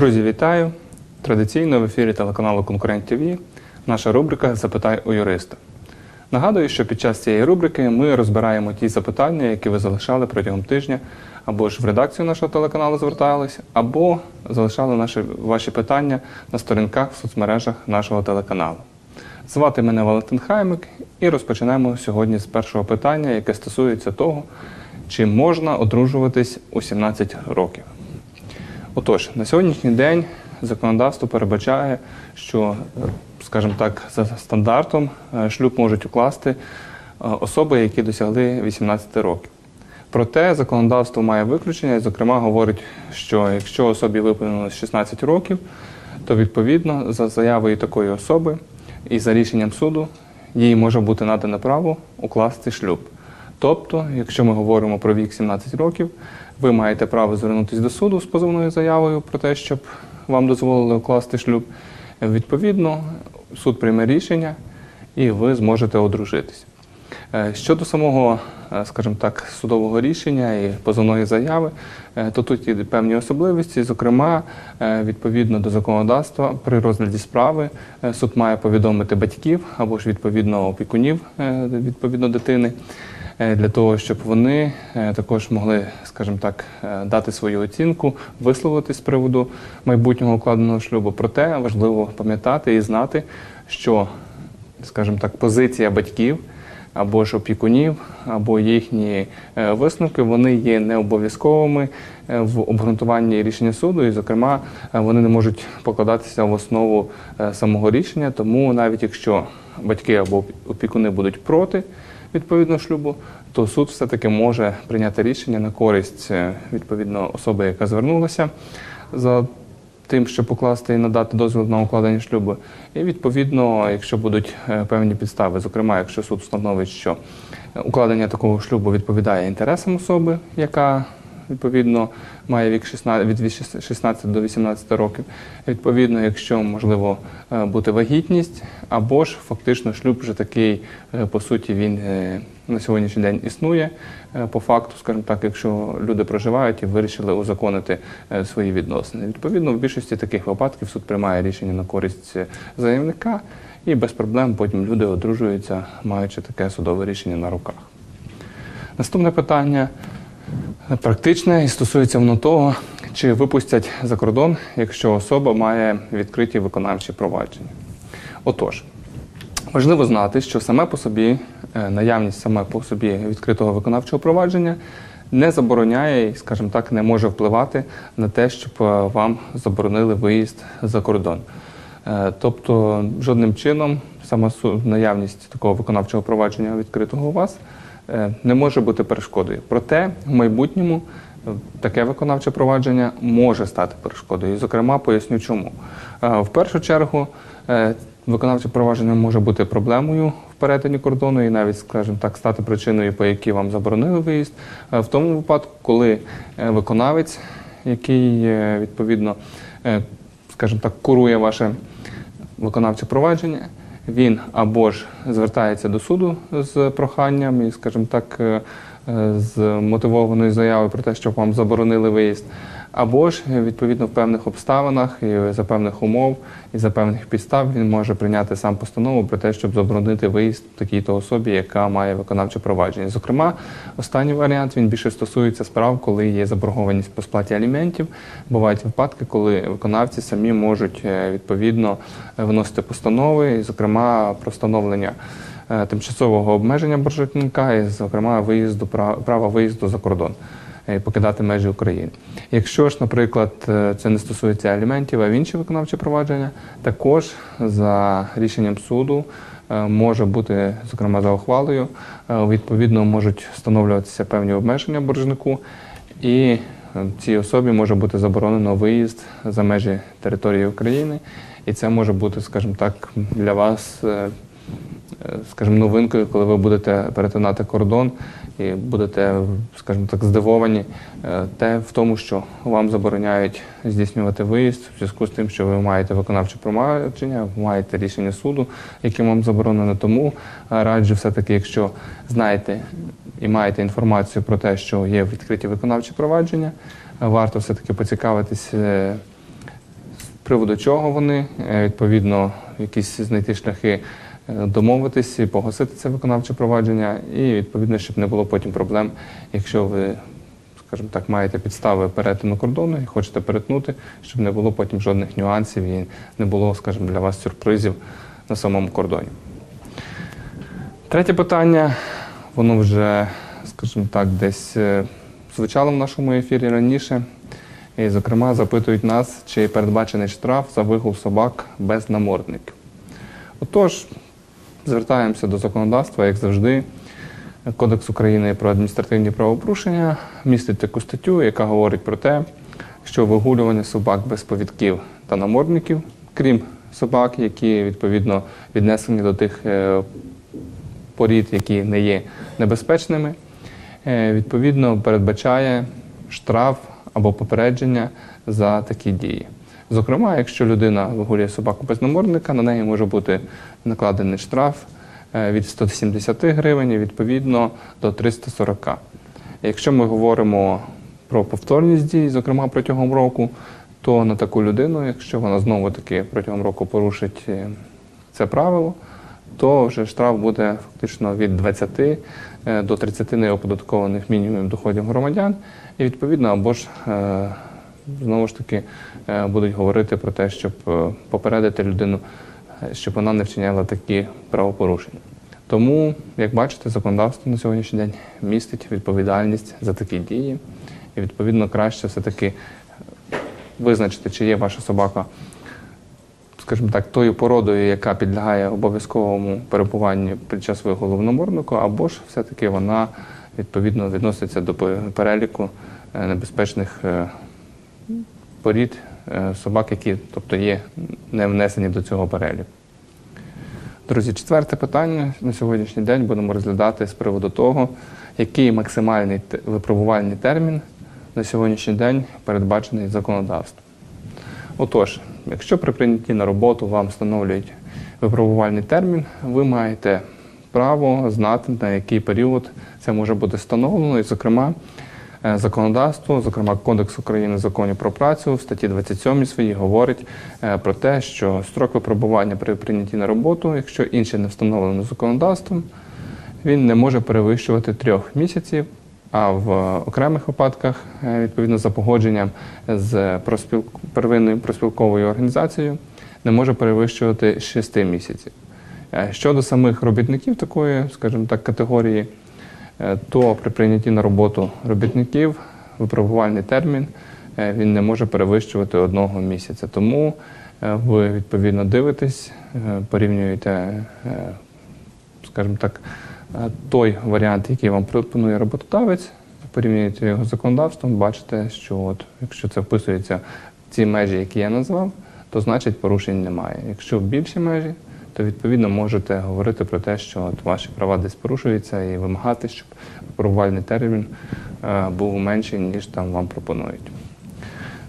Друзі, вітаю! Традиційно в ефірі телеканалу Конкурент ТВ наша рубрика Запитай у юриста. Нагадую, що під час цієї рубрики ми розбираємо ті запитання, які ви залишали протягом тижня, або ж в редакцію нашого телеканалу зверталися, або залишали наші, ваші питання на сторінках в соцмережах нашого телеканалу. Звати мене Валентин Хаймик і розпочнемо сьогодні з першого питання, яке стосується того, чи можна одружуватись у 17 років. Отож, на сьогоднішній день законодавство передбачає, що, е, скажімо так, за стандартом е, шлюб можуть укласти е, особи, які досягли 18 років. Проте законодавство має виключення, і, зокрема, говорить, що якщо особі виповнилось 16 років, то відповідно за заявою такої особи і за рішенням суду їй може бути надане право укласти шлюб. Тобто, якщо ми говоримо про вік 17 років, ви маєте право звернутися до суду з позовною заявою про те, щоб вам дозволили укласти шлюб. Відповідно, суд прийме рішення і ви зможете одружитись. Е, Щодо самого, е, скажімо так, судового рішення і позовної заяви, е, то тут є певні особливості. Зокрема, відповідно до законодавства, при розгляді справи суд має повідомити батьків або ж відповідно опікунів відповідно дитини. Е, Для того щоб вони е, також могли, скажімо так, е, дати свою оцінку, висловитись з приводу майбутнього укладеного шлюбу. Проте важливо пам'ятати і знати, що, скажімо так, позиція батьків або ж опікунів, або їхні висновки, вони є не обов'язковими в обґрунтуванні рішення суду, і, зокрема, вони не можуть покладатися в основу самого рішення. Тому навіть якщо батьки або опікуни будуть проти відповідно шлюбу, то суд все-таки може прийняти рішення на користь е, відповідно особи, яка звернулася за тим, щоб покласти і надати дозвіл на укладення шлюбу. І відповідно, якщо будуть е, певні підстави, зокрема, якщо суд встановить, що е, укладення такого шлюбу відповідає інтересам особи, яка відповідно має вік 16, від 16 до 18 років. Відповідно, якщо можливо е, бути вагітність, або ж фактично шлюб вже такий, е, по суті, він е, на сьогоднішній день існує. По факту, скажімо так, якщо люди проживають і вирішили узаконити свої відносини. Відповідно, в більшості таких випадків суд приймає рішення на користь заявника, і без проблем потім люди одружуються, маючи таке судове рішення на руках. Наступне питання практичне і стосується воно того, чи випустять за кордон, якщо особа має відкриті виконавчі провадження. Отож, важливо знати, що саме по собі е, наявність саме по собі відкритого виконавчого провадження не забороняє і, скажімо так, не може впливати на те, щоб е, вам заборонили виїзд за кордон. Е, Тобто, жодним чином сама наявність такого виконавчого провадження відкритого у вас не може бути перешкодою. Проте в майбутньому е, таке виконавче провадження може стати перешкодою. І, зокрема, поясню чому. Е, В першу чергу, е, виконавче провадження може бути проблемою в перетині кордону і навіть, скажімо так, стати причиною, по якій вам заборонили виїзд. Е, В тому випадку, коли е, виконавець, який е, відповідно, е, скажімо так, курує ваше виконавче провадження, він або ж звертається до суду з проханням і, скажімо так, е, з мотивованою заявою про те, щоб вам заборонили виїзд, або ж е, відповідно в певних обставинах і за певних умов і за певних підстав він може прийняти сам постанову про те, щоб заборонити виїзд такій-то особі, яка має виконавче провадження. Зокрема, останній варіант він більше стосується справ, коли є заборгованість по сплаті аліментів. Бувають випадки, коли виконавці самі можуть е, відповідно е, виносити постанови, зокрема, про встановлення е, тимчасового обмеження боржника і, зокрема, виїзду права виїзду за кордон. е, Покидати межі України. Якщо ж, наприклад, е, це не стосується аліментів, а в інші виконавчі провадження, також за рішенням суду е, може бути, зокрема за ухвалою, е, відповідно можуть встановлюватися певні обмеження боржнику, і е, цій особі може бути заборонено виїзд за межі території України, і це може бути, скажімо так, для вас. Скажімо, новинкою, коли ви будете перетинати кордон і будете, скажімо так, здивовані е, те в тому, що вам забороняють здійснювати виїзд в зв'язку з тим, що ви маєте виконавче провадження, маєте рішення суду, яким вам заборонено. Тому е, раджу все-таки, якщо знаєте і маєте інформацію про те, що є відкриті виконавчі провадження, е, варто все-таки поцікавитись. е, приводу чого вони, відповідно, якісь знайти шляхи домовитись і погасити це виконавче провадження, і відповідно, щоб не було потім проблем, якщо ви, скажімо так, маєте підстави перетину кордону і хочете перетнути, щоб не було потім жодних нюансів і не було, скажімо, для вас сюрпризів на самому кордоні. Третє питання, воно вже, скажімо так, десь е, звучало в нашому ефірі раніше. І, зокрема, запитують нас, чи передбачений штраф за вигул собак без намордників. Отож, звертаємося до законодавства, як завжди. Кодекс України про адміністративні правопорушення містить таку статтю, яка говорить про те, що вигулювання собак без повідків та намордників, крім собак, які відповідно віднесені до тих е, порід, які не є небезпечними, е, відповідно передбачає штраф або попередження за такі дії. Зокрема, якщо людина вигулює собаку без намордника, на неї може бути накладений штраф е, від 170 гривень відповідно до 340. Якщо ми говоримо про повторність дій, зокрема протягом року, то на таку людину, якщо вона знову таки протягом року порушить е, це правило, то вже штраф буде фактично від 20 е, до 30 неоподаткованих мінімумів доходів громадян, і відповідно або ж знову ж таки е, будуть говорити про те, щоб е, попередити людину, е, щоб вона не вчиняла такі правопорушення. Тому, як бачите, законодавство на сьогоднішній день містить відповідальність за такі дії, і відповідно краще все-таки визначити, чи є ваша собака скажімо так, тою породою, яка підлягає обов'язковому перебуванню під час вигулу в або ж все-таки вона відповідно відноситься до переліку небезпечних порід е, собак, які тобто є не внесені до цього переліку. Друзі, четверте питання на сьогоднішній день будемо розглядати з приводу того, який максимальний випробувальний термін на сьогоднішній день передбачений законодавством. Отож, якщо при прийнятті на роботу вам встановлюють випробувальний термін, ви маєте право знати, на який період це може бути встановлено. І, зокрема, е, законодавство, зокрема Кодекс України законів про працю в статті 27 своїй говорить е, про те, що строк випробування при прийнятті на роботу, якщо інше не встановлено законодавством, він не може перевищувати трьох місяців, а в окремих випадках, е, відповідно за погодженням з проспіл... первинною проспілковою організацією, не може перевищувати 6 місяців. Щодо самих робітників такої, скажімо так, категорії, то при прийнятті на роботу робітників випробувальний термін е, він не може перевищувати одного місяця. Тому е, ви відповідно дивитесь, е, порівнюєте е, скажімо так, е, той варіант, який вам пропонує роботодавець, порівнюєте його з законодавством, бачите, що от, якщо це вписується в ці межі, які я назвав, то значить порушень немає. Якщо більші межі, то відповідно можете говорити про те, що от ваші права десь порушуються, і вимагати, щоб випробувальний термін е, був менший, ніж там вам пропонують.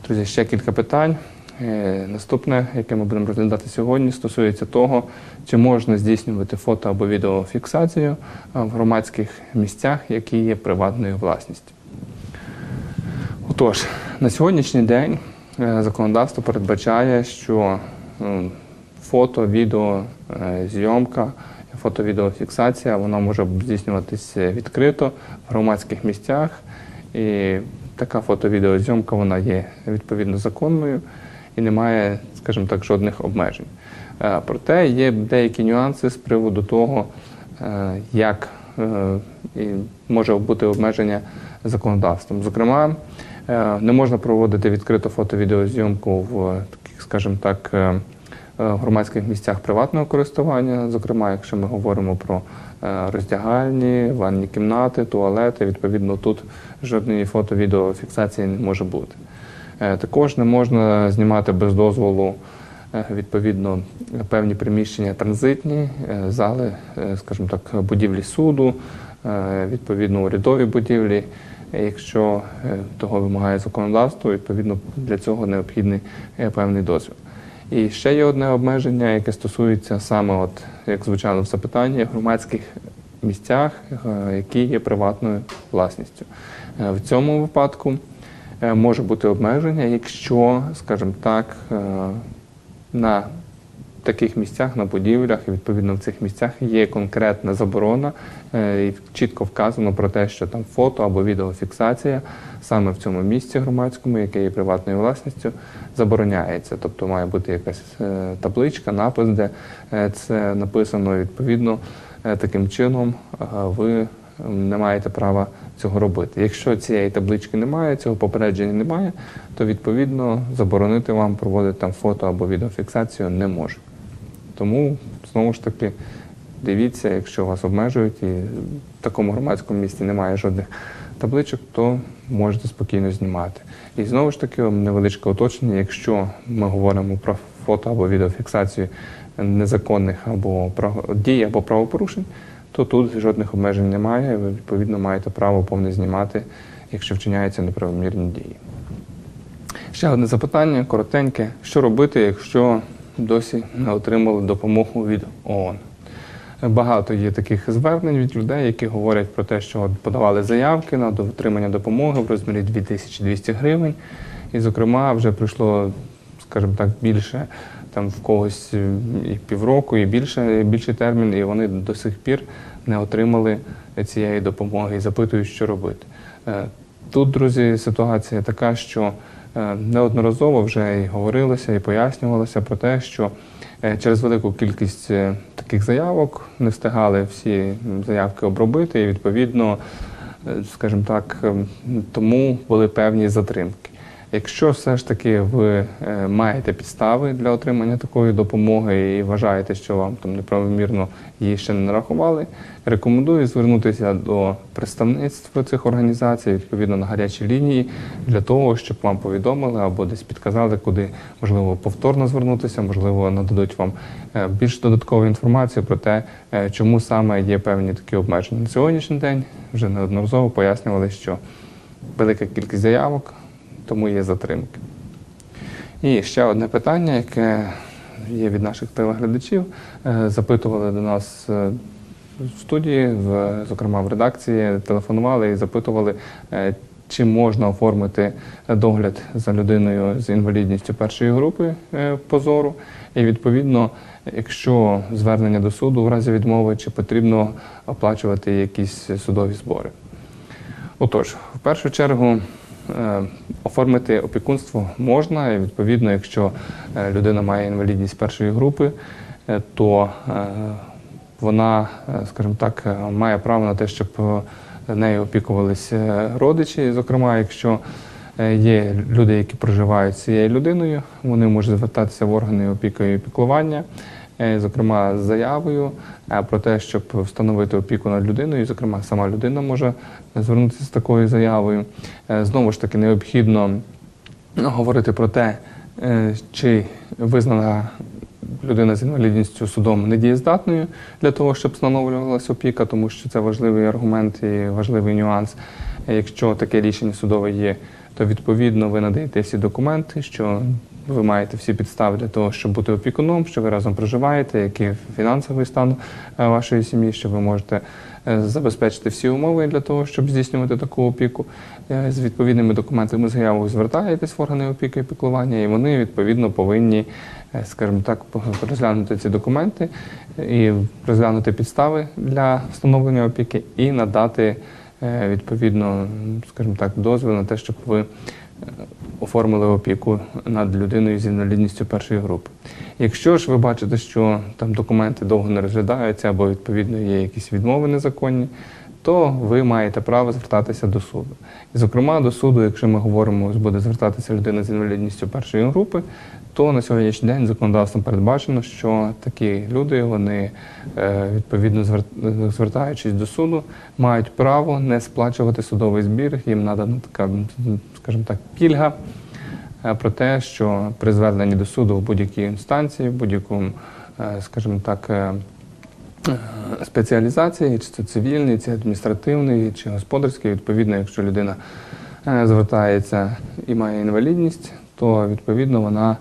Друзі, ще кілька питань. Е, Наступне, яке ми будемо розглядати сьогодні, стосується того, чи можна здійснювати фото або відеофіксацію е, в громадських місцях, які є приватною власністю. Отож, на сьогоднішній день законодавство передбачає, що фото, відео, е, зйомка, фото-відеофіксація вона може здійснюватися відкрито в громадських місцях. І така фото-відеозйомка вона є відповідно законною і немає, скажімо так, жодних обмежень. Е, Проте є деякі нюанси з приводу того, е, як е, може бути обмеження законодавством. Зокрема, е, не можна проводити відкриту фото-відеозйомку в таких, скажімо так, е, е, громадських місцях приватного користування. Зокрема, якщо ми говоримо про е, роздягальні, ванні кімнати, туалети, відповідно, тут жодної фото-відеофіксації не може бути. Е, Також не можна знімати без дозволу е, відповідно певні приміщення транзитні, е, зали, е, скажімо так, будівлі суду, е, відповідно урядові будівлі. Е, Якщо е, того вимагає законодавство, відповідно для цього необхідний е, певний дозвіл. І ще є одне обмеження, яке стосується саме, от як звучало в запитанні, громадських місцях, е, які є приватною власністю. Е, В цьому випадку е, може бути обмеження, якщо, скажімо так, на таких місцях, на будівлях, і відповідно в цих місцях є конкретна заборона, е, і чітко вказано про те, що там фото або відеофіксація саме в цьому місці громадському, яке є приватною власністю, забороняється. Тобто має бути якась е, табличка, напис, де е, це написано відповідно таким чином. Ви не маєте права цього робити. Якщо цієї таблички немає, цього попередження немає, то відповідно заборонити вам проводити там фото або відеофіксацію не може. Тому знову ж таки дивіться, якщо вас обмежують і в такому громадському місці немає жодних табличок, то можете спокійно знімати. І знову ж таки невеличке уточнення, якщо ми говоримо про фото або відеофіксацію незаконних або дій або правопорушень, то тут жодних обмежень немає. і Ви відповідно маєте право повне знімати, якщо вчиняються неправомірні дії. Ще одне запитання, коротеньке. Що робити, якщо досі не отримали допомогу від ООН? Багато є таких звернень від людей, які говорять про те, що подавали заявки на отримання допомоги в розмірі 2200 гривень. І, зокрема, вже пройшло, скажімо так, більше там в когось е, і півроку, і більше, більший термін, і вони до сих пір не отримали цієї допомоги і запитують, що робити. Е, Тут, друзі, ситуація така, що неодноразово вже і говорилося, і пояснювалося про те, що е, через велику кількість е, таких заявок не встигали всі заявки обробити, і відповідно, е, скажімо так, ем, тому були певні затримки. Якщо все ж таки ви е, маєте підстави для отримання такої допомоги і вважаєте, що вам там неправомірно її ще не нарахували, рекомендую звернутися до представництва цих організацій, відповідно на гарячі лінії, для того, щоб вам повідомили або десь підказали, куди можливо повторно звернутися, можливо, нададуть вам е, більш додаткову інформацію про те, е, чому саме є певні такі обмеження. На сьогоднішній день вже неодноразово пояснювали, що велика кількість заявок тому є затримки. І ще одне питання, яке є від наших телеглядачів. Е, Запитували до нас е, в студії, в, зокрема в редакції, телефонували і запитували, е, чи можна оформити догляд за людиною з інвалідністю першої групи позору. І відповідно, якщо звернення до суду в разі відмови, чи потрібно оплачувати якісь судові збори. Отож, в першу чергу оформити опікунство можна, і відповідно, якщо е, людина має інвалідність першої групи, е, то е, вона, е, скажімо так, е, має право на те, щоб е, нею опікувалися родичі. Зокрема, якщо е, є люди, які проживають з цією людиною, вони можуть звертатися в органи опіки і піклування. Е, Зокрема, з заявою е, про те, щоб встановити опіку над людиною, зокрема, сама людина може звернутися з такою заявою. Е, Знову ж таки, необхідно говорити про те, чи визнана людина з інвалідністю судом недієздатною для того, щоб встановлювалася опіка, тому що це важливий аргумент і важливий нюанс. Якщо таке рішення судове є, то відповідно ви надаєте всі документи, що ви маєте всі підстави для того, щоб бути опікуном, що ви разом проживаєте, який фінансовий стан е, вашої сім'ї, що ви можете е, забезпечити всі умови для того, щоб здійснювати таку опіку. Е, З відповідними документами заявою звертаєтесь в органи опіки і піклування, і вони відповідно повинні, скажімо так, розглянути ці документи і розглянути підстави для встановлення опіки і надати відповідно, м, скажімо так, дозвіл на те, щоб ви е, оформили опіку над людиною з інвалідністю першої групи. Якщо ж ви бачите, що там документи довго не розглядаються або відповідно є якісь відмови незаконні, то ви маєте право звертатися до суду. І, зокрема, до суду, якщо ми говоримо, буде звертатися людина з інвалідністю першої групи, то на сьогоднішній день законодавством передбачено, що такі люди, вони е, відповідно звер- звертаючись до суду, мають право не сплачувати судовий збір. Їм надана така, скажімо так, пільга е, про те, що при зверненні до суду в будь-якій інстанції, в будь-якому, е, скажімо так, спеціалізації, чи це цивільний, чи адміністративний, чи господарський, відповідно, якщо людина звертається і має інвалідність, то відповідно вона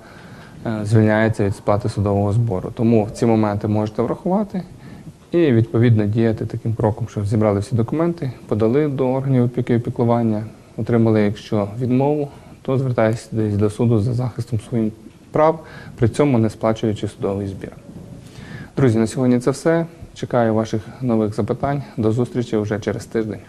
звільняється від сплати судового збору. Тому ці моменти можете врахувати і відповідно діяти таким кроком, що зібрали всі документи, подали до органів опіки і піклування, отримали, якщо відмову, то звертайтеся десь до суду за захистом своїх прав, при цьому не сплачуючи судовий збір. Друзі, на сьогодні це все. Чекаю ваших нових запитань. До зустрічі вже через тиждень.